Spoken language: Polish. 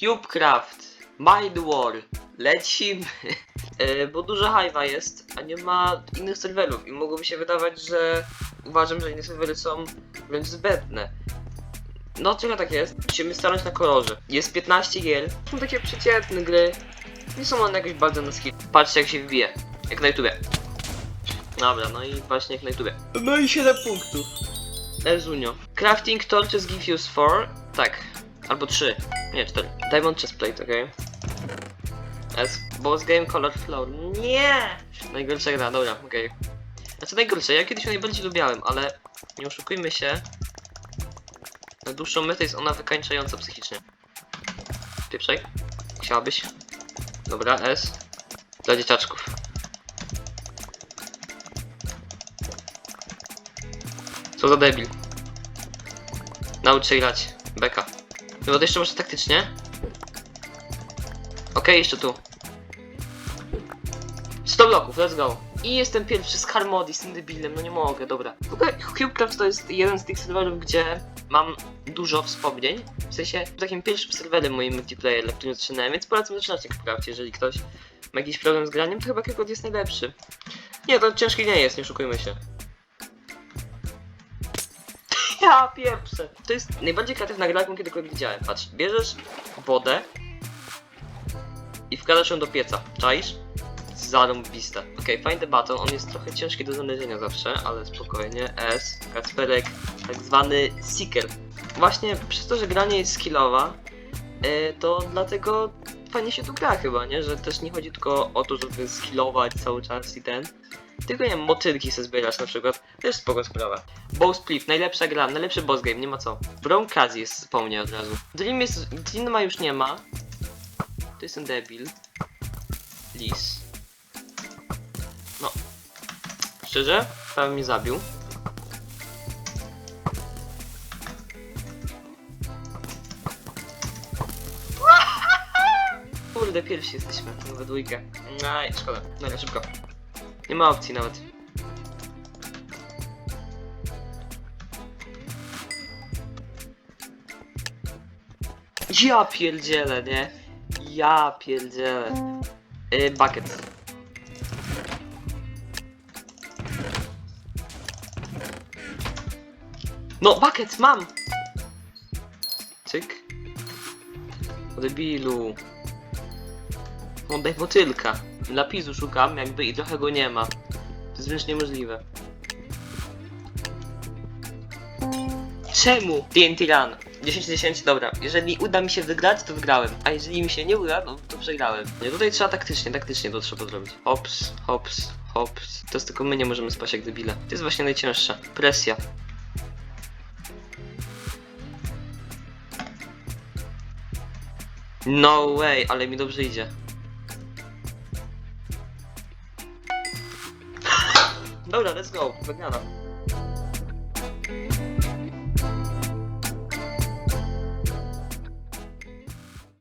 Cubecraft, Mind War, lecimy. E, bo dużo hive'a jest, a nie ma innych serwerów i mogłoby się wydawać, że uważam, że inne serwery są wręcz zbędne. No trochę tak jest. Musimy stanąć na kolorze. Jest 15 gier. Są takie przeciętne gry. Nie są one jakoś bardzo na skill. Patrzcie jak się wbije. Jak na YouTubie. Dobra, no i właśnie jak na YouTubie. No i 7 punktów. Ezunio. Crafting torches give you 4. Tak. Albo 3. Nie, 4. Diamond chestplate, okej. S. Boss game color floor. Nie! Najgorsza gra, dobra, okej. Znaczy najgorsze, ja kiedyś ją najbardziej lubiałem, ale nie oszukujmy się. Na dłuższą metę jest ona wykańczająca psychicznie. Pieprzaj. Chciałabyś? Dobra, S. Dla dzieciaczków. Co za debil. Naucz się grać. Beka. No to jeszcze może taktycznie? Okej, jeszcze tu. 100 bloków, let's go. I jestem pierwszy z Harmody, z tym debilem, no nie mogę, dobra. W ogóle Cubecraft to jest jeden z tych serwerów, gdzie mam dużo wspomnień. W sensie, takim pierwszym serwerem moim multiplayer, na którym zaczynałem, więc polecam zaczynać Cubecraft, jeżeli ktoś ma jakiś problem z graniem, to chyba Keycode jest najlepszy. Nie, to ciężki nie jest, nie oszukujmy się. Ja pieprzę. To jest najbardziej kreatywna gra, jaką kiedykolwiek widziałem. Patrz, bierzesz wodę i wkładasz ją do pieca. Czaisz? Zarąbiste. Okej, find the button. On jest trochę ciężki do znalezienia zawsze, ale spokojnie. S, Kacperek, tak zwany seeker. Właśnie przez to, że gra nie jest skillowa, e, to dlatego fajnie się tu gra chyba, nie? Że też nie chodzi tylko o to, żeby skillować cały czas i ten. Tylko nie wiem, motylki sobie zbierać na przykład. Też spoko sprawa. Bow Split, najlepsza gra, najlepszy boss game, nie ma co. Bronkazi jest wspomniał od razu. Dream jest. Dreama już nie ma. To jest ten debil. Lis. No. Szczerze? Prawie mnie zabił. Kurde, pierwsi jesteśmy, we dwójkę. Aj, szkoda. Dobra, szybko. Nie ma opcji nawet. Ja pierdzielę, nie? Ja pierdzielę. Yy, bucket. No, bucket, mam! Cyk. O debilu. Oddaj motylka. Lapisu szukam, jakby i trochę go nie ma. To jest wręcz niemożliwe. Czemu? TNT Run. 10 z 10, dobra. Jeżeli uda mi się wygrać, to wygrałem. A jeżeli mi się nie uda, no to przegrałem. Nie, tutaj trzeba taktycznie, taktycznie to trzeba zrobić. Hops, hops, hops. To jest tylko my nie możemy spać jak debile. To jest właśnie najcięższa. Presja. No way, ale mi dobrze idzie. Dobra, let's go. Wygrana.